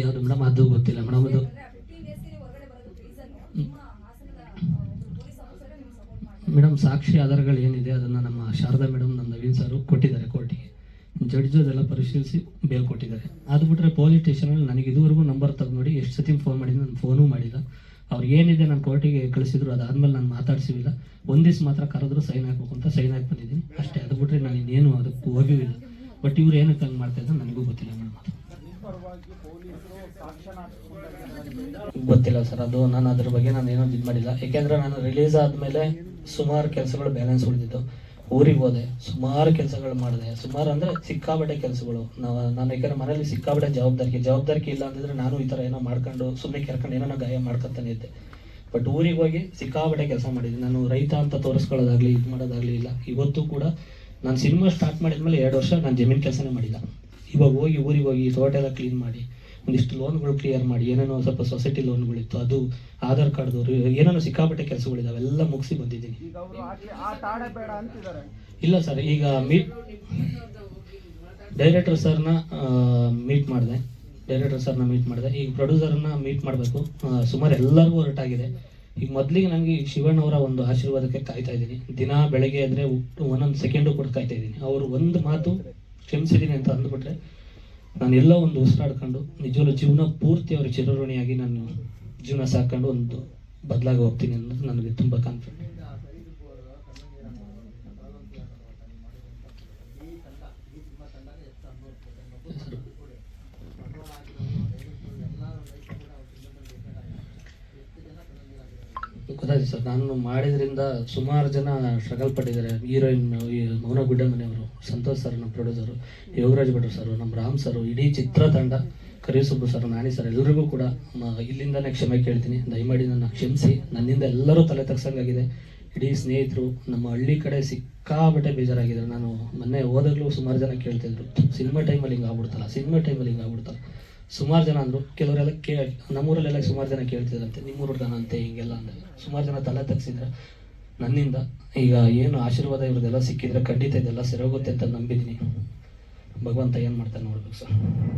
ಯಾವುದು ಮೇಡಮ್? ಅದು ಗೊತ್ತಿಲ್ಲ ಮೇಡಮ್, ಅದು. ಮೇಡಮ್, ಸಾಕ್ಷಿ ಆಧಾರಗಳು ಏನಿದೆ ಅದನ್ನು ನಮ್ಮ ಶಾರದಾ ಮೇಡಮ್ ನಮ್ಮ ನವೀನ್ ಸರ್ ಕೊಟ್ಟಿದ್ದಾರೆ ಕೋರ್ಟಿಗೆ. ಜಡ್ಜು ಅದೆಲ್ಲ ಪರಿಶೀಲಿಸಿ ಬೇಲ್ ಕೊಟ್ಟಿದ್ದಾರೆ. ಅದು ಬಿಟ್ಟರೆ ಪೊಲೀಸ್ ಸ್ಟೇಷನಲ್ಲಿ ನನಗೆ ಇದುವರೆಗೂ ನಂಬರ್ ತೆಗೆದು ನೋಡಿ ಎಷ್ಟು ಸತಿ ಫೋನ್ ಮಾಡಿದ್ರು, ನಾನು ಫೋನೂ ಮಾಡಿಲ್ಲ. ಅವ್ರು ಏನಿದೆ ನಾನು ಕೋರ್ಟಿಗೆ ಕಳಿಸಿದ್ರು, ಅದಾದ್ಮೇಲೆ ನಾನು ಮಾತಾಡ್ಸಿವಿಲ್ಲ. ಒಂದಿವ್ಸ ಮಾತ್ರ ಕರೆದ್ರು ಸೈನ್ ಹಾಕ್ಬೇಕು ಅಂತ ಸೈನ್ ಹಾಕಿ ಬಂದಿದ್ದೀನಿ. ಅಷ್ಟೇ, ಅದು ಬಿಟ್ಟರೆ ನಾನು ಇನ್ನೇನು ಅದಕ್ಕೆ ಹೋಗಿಲ್ಲ ಬಟ್ ಇವ್ರು ಏನಕ್ಕೆ ಹಂಗೆ ಮಾಡ್ತಾ ಇದ್ದಾರೆ ನನಗೂ ಗೊತ್ತಿಲ್ಲ ಮೇಡಮ್. ಗೊತ್ತಿಲ್ಲ ಸರ್, ಅದು ನಾನು ಅದ್ರ ಬಗ್ಗೆ ನಾನು ಏನೋ ಇದು ಮಾಡಿಲ್ಲ. ಯಾಕೆಂದ್ರೆ ನಾನು ರಿಲೀಸ್ ಆದಮೇಲೆ ಸುಮಾರು ಕೆಲಸಗಳು ಬ್ಯಾಲೆನ್ಸ್ ಉಳಿದಿತ್ತು. ಊರಿಗೆ ಹೋದೆ, ಸುಮಾರು ಕೆಲಸಗಳು ಮಾಡಿದೆ. ಸುಮಾರು ಅಂದರೆ ಸಿಕ್ಕಾಬಟ್ಟೆ ಕೆಲಸಗಳು. ನಾನು ಯಾಕಂದ್ರೆ ಮನೇಲಿ ಸಿಕ್ಕಾಬಟ್ಟೆ ಜವಾಬ್ದಾರಿಕೆ ಜವಾಬ್ದಾರಿಕೆ ಇಲ್ಲ ಅಂದಿದ್ರೆ ನಾನು ಈ ಥರ ಏನೋ ಮಾಡ್ಕೊಂಡು ಸುಮ್ಮನೆ ಕೆರ್ಕೊಂಡು ಏನೋ ಗಾಯ ಮಾಡ್ಕೊತಾನೆ ಇದ್ದೆ. ಬಟ್ ಊರಿಗೆ ಹೋಗಿ ಸಿಕ್ಕಾಬಟ್ಟೆ ಕೆಲಸ ಮಾಡಿದ್ದೆ. ನಾನು ರೈತ ಅಂತ ತೋರಿಸ್ಕೊಳ್ಳೋದಾಗ್ಲಿ, ಇದು ಮಾಡೋದಾಗ್ಲಿ ಇಲ್ಲ, ಇವತ್ತು ಕೂಡ ನಾನು ಸಿನಿಮಾ ಸ್ಟಾರ್ಟ್ ಮಾಡಿದ್ಮೇಲೆ ಎರಡು ವರ್ಷ ನಾನು ಜಮೀನು ಕೆಲಸನೇ ಮಾಡಿಲ್ಲ. ಇವಾಗ ಹೋಗಿ ಊರಿಗೆ ಹೋಗಿ ತೋಟ ಎಲ್ಲ ಕ್ಲೀನ್ ಮಾಡಿ ಒಂದಿಷ್ಟು ಲೋನ್ಗಳು ಕ್ಲಿಯರ್ ಮಾಡಿ ಏನೇನೋ ಸ್ವಲ್ಪ ಸೊಸೈಟಿ ಲೋನ್ಗಳಿತ್ತು ಅದು ಆಧಾರ್ ಕಾರ್ಡ್ದವರು ಏನೇನೋ ಸಿಕ್ಕಾಪಟ್ಟೆ ಕೆಲಸಗಳಿದಾವೆ ಎಲ್ಲ ಮುಗಿಸಿ ಬಂದಿದ್ದೀನಿ. ಇಲ್ಲ ಸರ್ ಈಗ ಮೀಟ್ ಡೈರೆಕ್ಟರ್ ಸರ್ನ ಮೀಟ್ ಮಾಡಿದೆ. ಡೈರೆಕ್ಟರ್ ಸರ್ನ ಮೀಟ್ ಮಾಡಿದೆ. ಈಗ ಪ್ರೊಡ್ಯೂಸರ್ನ ಮೀಟ್ ಮಾಡಬೇಕು. ಸುಮಾರು ಎಲ್ಲರಿಗೂ ಹೊರಟಾಗಿದೆ. ಈಗ ಮೊದಲಿಗೆ ನನಗೆ ಶಿವಣ್ಣ ಶಿವಣ್ಣವರ ಒಂದು ಆಶೀರ್ವಾದಕ್ಕೆ ಕಾಯ್ತಾ ಇದ್ದೀನಿ. ದಿನ ಬೆಳಗ್ಗೆ ಅಂದರೆ ಒಂದೊಂದು ಸೆಕೆಂಡು ಕೂಡ ಕಾಯ್ತಾ ಇದ್ದೀನಿ. ಅವರು ಒಂದು ಮಾತು ಕ್ಷಮಿಸಿದ್ದೀನಿ ಅಂತ ಅಂದ್ಬಿಟ್ರೆ ನಾನು ಎಲ್ಲೋ ಒಂದು ಉಸಿರಾಡ್ಕೊಂಡು ನಿಜವಲ್ಲೂ ಜೀವನ ಪೂರ್ತಿ ಅವ್ರ ಚಿರಋಣಿಯಾಗಿ ನಾನು ಜೀವನ ಸಾಕೊಂಡು ಒಂದು ಬದಲಾಗಿ ಹೋಗ್ತೀನಿ ಅನ್ನೋದು ನನಗೆ ತುಂಬ ಕಾನ್ಫಿಡೆಂಟ್ ಗೊತ್ತಾಯ್ತು ಸರ್. ನಾನು ಮಾಡಿದ್ರಿಂದ ಸುಮಾರು ಜನ ಸ್ಟ್ರಗಲ್ ಪಟ್ಟಿದ್ದಾರೆ. ಹೀರೋಯಿನ್ ಈ ಮೌನ ಗುಡ್ಡಮನೆಯವರು ಸಂತೋಷ್ ಸರ್ ನಮ್ಮ ಪ್ರೊಡ್ಯೂಸರು ಯೋಗರಾಜ್ ಭಟ್ರು ಸರ್ ನಮ್ಮ ರಾಮ್ ಸರ್ ಇಡೀ ಚಿತ್ರತಂಡ ಕರಿಸುಬ್ಬು ಸರ್ ನಾನಿ ಸರ್ ಎಲ್ಲರಿಗೂ ಕೂಡ ಇಲ್ಲಿಂದಲೇ ಕ್ಷಮೆ ಕೇಳ್ತೀನಿ. ದಯಮಾಡಿ ನನ್ನ ಕ್ಷಮಿಸಿ. ನನ್ನಿಂದ ಎಲ್ಲರೂ ತಲೆ ತಗ್ಸಂಗಾಗಿದೆ. ಇಡೀ ಸ್ನೇಹಿತರು, ನಮ್ಮ ಹಳ್ಳಿ ಕಡೆ ಸಿಕ್ಕಾಬಟ್ಟೆ ಬೇಜಾರಾಗಿದ್ದಾರೆ. ನಾನು ಮೊನ್ನೆ ಹೋದಾಗಲೂ ಸುಮಾರು ಜನ ಕೇಳ್ತಿದ್ರು ಸಿನಿಮಾ ಟೈಮಲ್ಲಿ ಹಿಂಗೆ ಆಗ್ಬಿಡ್ತಲ್ಲ, ಸಿನಿಮಾ ಟೈಮಲ್ಲಿ ಹಿಂಗೆ ಆಗ್ಬಿಡ್ತಲ್ಲ. ಸುಮಾರು ಜನ ಅಂದರು. ಕೆಲವರೆಲ್ಲ ಕೇ, ನಮ್ಮೂರಲ್ಲೆಲ್ಲ ಸುಮಾರು ಜನ ಕೇಳ್ತಿದ್ರಂತೆ. ನಿಮ್ಮೂರು ಹುಡ್ಗನ ಅಂತೆ ಹಿಂಗೆಲ್ಲ? ಅಂದ್ರೆ ಸುಮಾರು ಜನ ತಲೆ ತಗ್ಸಿದ್ರೆ, ನನ್ನಿಂದ ಈಗ ಏನು ಆಶೀರ್ವಾದ ಇವ್ರದ್ದೆಲ್ಲ ಸಿಕ್ಕಿದ್ರೆ ಖಂಡಿತ ಇದೆಲ್ಲ ಸರೋಗುತ್ತೆ ಅಂತ ನಂಬಿದ್ದೀನಿ. ಭಗವಂತ ಏನು ಮಾಡ್ತಾನೆ ನೋಡ್ಬೇಕು ಸರ್.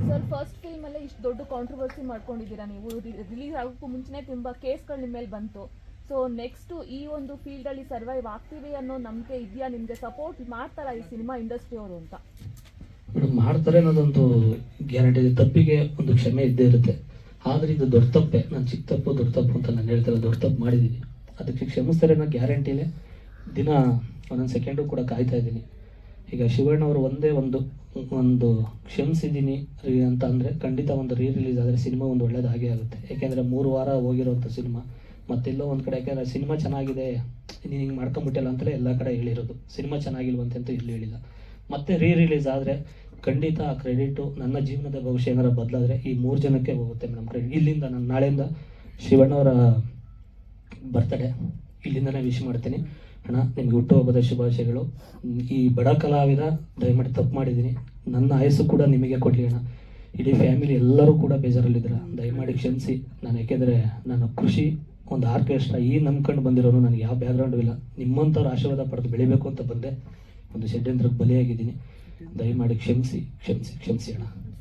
ಸರ್ ಫಸ್ಟ್ ಫಿಲ್ಮ್ ಅಲ್ಲೇ ಇಷ್ಟು ದೊಡ್ಡ ಕಾಂಟ್ರವರ್ಸಿ ಮಾಡ್ಕೊಂಡಿದ್ದೀರಾ ನೀವು? ರಿಲೀಸ್ ಆಗೋಕ್ಕೂ ಮುಂಚೆನೇ ತುಂಬ ಕೇಸ್ಗಳು ನಿಮ್ಮ ಮೇಲೆ ಬಂತು. ಸೊ ನೆಕ್ಸ್ಟ್ ಈ ಒಂದು ಫೀಲ್ಡ್ ಅಲ್ಲಿ ಸರ್ವೈವ್ ಆಗ್ತೀವಿ ಅನ್ನೋ ನಂಬಿಕೆ ಇದೆಯಾ ನಿಮ್ಗೆ? ಸಪೋರ್ಟ್ ಮಾಡ್ತಾರಾ ಈ ಸಿನಿಮಾ ಇಂಡಸ್ಟ್ರಿ ಅವರು ಅಂತ? ಮೇಡಮ್ ಮಾಡ್ತಾರೆ ಅನ್ನೋದೊಂದು ಗ್ಯಾರಂಟಿ ಇದೆ. ತಪ್ಪಿಗೆ ಒಂದು ಕ್ಷಮೆ ಇದ್ದೇ ಇರುತ್ತೆ. ಆದರೆ ಇದು ದೊಡ್ಡ ತಪ್ಪೆ. ನಾನು ಚಿಕ್ಕ ತಪ್ಪು, ದೊಡ್ಡ ತಪ್ಪು ಅಂತ ನಾನು ಹೇಳ್ತಾರೆ ದೊಡ್ಡ ತಪ್ಪು ಮಾಡಿದ್ದೀನಿ ಅದಕ್ಕೆ ಕ್ಷಮಿಸ್ತಾರೆ ಅನ್ನೋ ಇದೆ ದಿನ ಒಂದೊಂದು ಸೆಕೆಂಡು ಕೂಡ ಕಾಯ್ತಾ ಇದ್ದೀನಿ. ಈಗ ಶಿವಣ್ಣ ಅವರು ಒಂದೇ ಒಂದು ಒಂದು ಕ್ಷಮಿಸಿದ್ದೀನಿ ರೀ ಅಂತ ಅಂದರೆ ಖಂಡಿತ ಒಂದು ರೀ ರಿಲೀಸ್ ಆದರೆ ಸಿನಿಮಾ ಒಂದು ಒಳ್ಳೇದಾಗೇ ಆಗುತ್ತೆ. ಯಾಕೆಂದರೆ ಮೂರು ವಾರ ಹೋಗಿರೋಂಥ ಸಿನಿಮಾ. ಮತ್ತೆಲ್ಲೋ ಒಂದು ಕಡೆ, ಯಾಕೆಂದರೆ ಸಿನಿಮಾ ಚೆನ್ನಾಗಿದೆ, ನೀನು ಹಿಂಗೆ ಮಾಡ್ಕೊಂಬಿಟ್ಟಿಲ್ಲ ಅಂತಲೇ ಎಲ್ಲ ಕಡೆ ಹೇಳಿರೋದು. ಸಿನಿಮಾ ಚೆನ್ನಾಗಿಲ್ವಂತೆ ಅಂತ ಇಲ್ಲಿ ಹೇಳಿಲ್ಲ. ಮತ್ತೆ ರೀ ರಿಲೀಸ್ ಆದರೆ ಖಂಡಿತ ಆ ಕ್ರೆಡಿಟು ನನ್ನ ಜೀವನದ ಭವಿಷ್ಯ ಏನಾರ ಬದಲಾದರೆ ಈ ಮೂರು ಜನಕ್ಕೆ ಹೋಗುತ್ತೆ ಮೇಡಮ್ ಕ್ರೆಡಿಟ್ ಇಲ್ಲಿಂದ ನಾನು ನಾಳೆಯಿಂದ ಶಿವಣ್ಣವರ ಬರ್ತಡೇ ಇಲ್ಲಿಂದನೇ ವಿಶ್ ಮಾಡ್ತೀನಿ. ಅಣ್ಣ, ನಿಮ್ಗೆ ಹುಟ್ಟುಹಬ್ಬದ ಶುಭಾಶಯಗಳು. ಈ ಬಡ ಕಲಾವಿದ, ದಯಮಾಡಿ ತಪ್ಪು ಮಾಡಿದ್ದೀನಿ. ನನ್ನ ಆಯಸ್ಸು ಕೂಡ ನಿಮಗೆ ಕೊಡಲಿ ಅಣ್ಣ. ಇಡೀ ಫ್ಯಾಮಿಲಿ ಎಲ್ಲರೂ ಕೂಡ ಬೇಜಾರಲ್ಲಿದ್ದೀರ? ದಯಮಾಡಿ ಕ್ಷಮಿಸಿ. ನಾನು ಯಾಕೆಂದರೆ ನಾನು ಕೃಷಿ, ಒಂದು ಆರ್ಕೆಸ್ಟ್ರಾ ಈ ನಂಬ್ಕೊಂಡು ಬಂದಿರೋನು ನನಗೆ ಯಾವ ಬ್ಯಾಕ್ಗ್ರೌಂಡು ಇಲ್ಲ. ನಿಮ್ಮಂಥವ್ರು ಆಶೀರ್ವಾದ ಪಡೆದು ಬೆಳಿಬೇಕು ಅಂತ ಬಂದೆ. ಒಂದು ಷಡ್ಯಂತ್ರಕ್ಕೆ ಬಲಿಯಾಗಿದ್ದೀನಿ. ದಯಮಾಡಿ ಕ್ಷಮಿಸಿ ಕ್ಷಮಿಸಿ ಕ್ಷಮಿಸಿ ಅಣ್ಣ.